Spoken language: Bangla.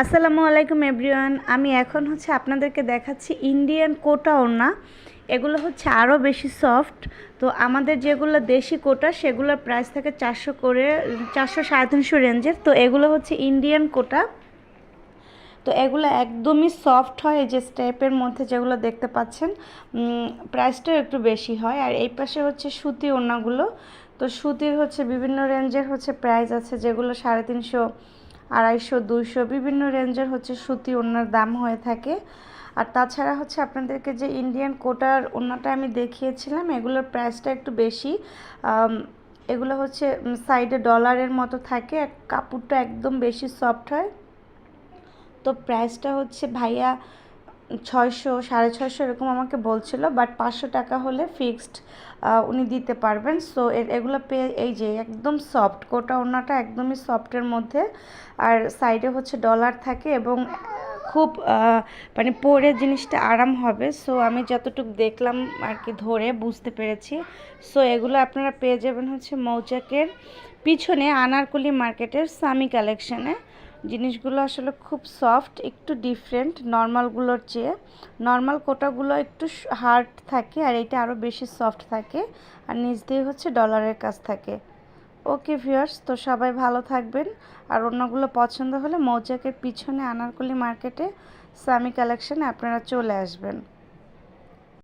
আসসালামু আলাইকুম এভরিওয়ান। আমি এখন হচ্ছে আপনাদেরকে দেখাচ্ছি ইন্ডিয়ান কোটা ওড়না। এগুলো হচ্ছে আরও বেশি সফট। তো আমাদের যেগুলো দেশি কোটা, সেগুলোর প্রাইস থাকে চারশো করে, চারশো সাড়ে তিনশো রেঞ্জের। তো এগুলো হচ্ছে ইন্ডিয়ান কোটা। তো এগুলো একদমই সফট হয় এই যে স্টেপের মধ্যে যেগুলো দেখতে পাচ্ছেন। প্রাইসটাও একটু বেশি হয়। আর এই পাশে হচ্ছে সুতি ওড়নাগুলো। তো সুতির হচ্ছে বিভিন্ন রেঞ্জের হচ্ছে প্রাইস আছে যেগুলো সাড়ে তিনশো আড়াইশো, দুইশো, বিভিন্ন রেঞ্জের হচ্ছে সুতি ওনার দাম হয়ে থাকে। আর তাছাড়া হচ্ছে আপনাদেরকে যে ইন্ডিয়ান কোটার ওনাটা আমি দেখিয়েছিলাম, এগুলোর প্রাইসটা একটু বেশি। এগুলো হচ্ছে সাইডে ডলারের মতো থাকে কাপড়টা একদম বেশি সফট হয়। তো প্রাইসটা হচ্ছে ভাইয়া ছয়শো, সাড়ে ছয়শো এরকম আমাকে বলছিল বাট পাঁচশো টাকা হলে ফিক্সড উনি দিতে পারবেন। সো এগুলো পেয়ে এই যে একদম সফট কোটা ওনাটা একদমই সফটের মধ্যে। আর সাইডে হচ্ছে ডলার থাকে এবং খুব মানে পরে জিনিসটা আরাম হবে। সো আমি যতটুকু দেখলাম আর কি ধরে বুঝতে পেরেছি। সো এগুলো আপনারা পেয়ে যাবেন হচ্ছে মৌচাকের পিছনে আনারকুলি মার্কেটের সামি কালেকশনে জিনিসগুলো আসলে খুব সফট একটু ডিফারেন্ট নর্মালগুলোর চেয়ে। নর্মাল কোটাগুলো একটু হার্ড থাকে আর এটা আরও বেশি সফট থাকে। আর নিজ দিয়ে হচ্ছে ডলারের কাজ থাকে। ওকে ভিউয়ার্স তো সবাই ভালো থাকবেন। আর অন্যগুলো পছন্দ হলে মৌচাকের পিছনে আনারকলি মার্কেটে সামি কালেকশানে আপনারা চলে আসবেন।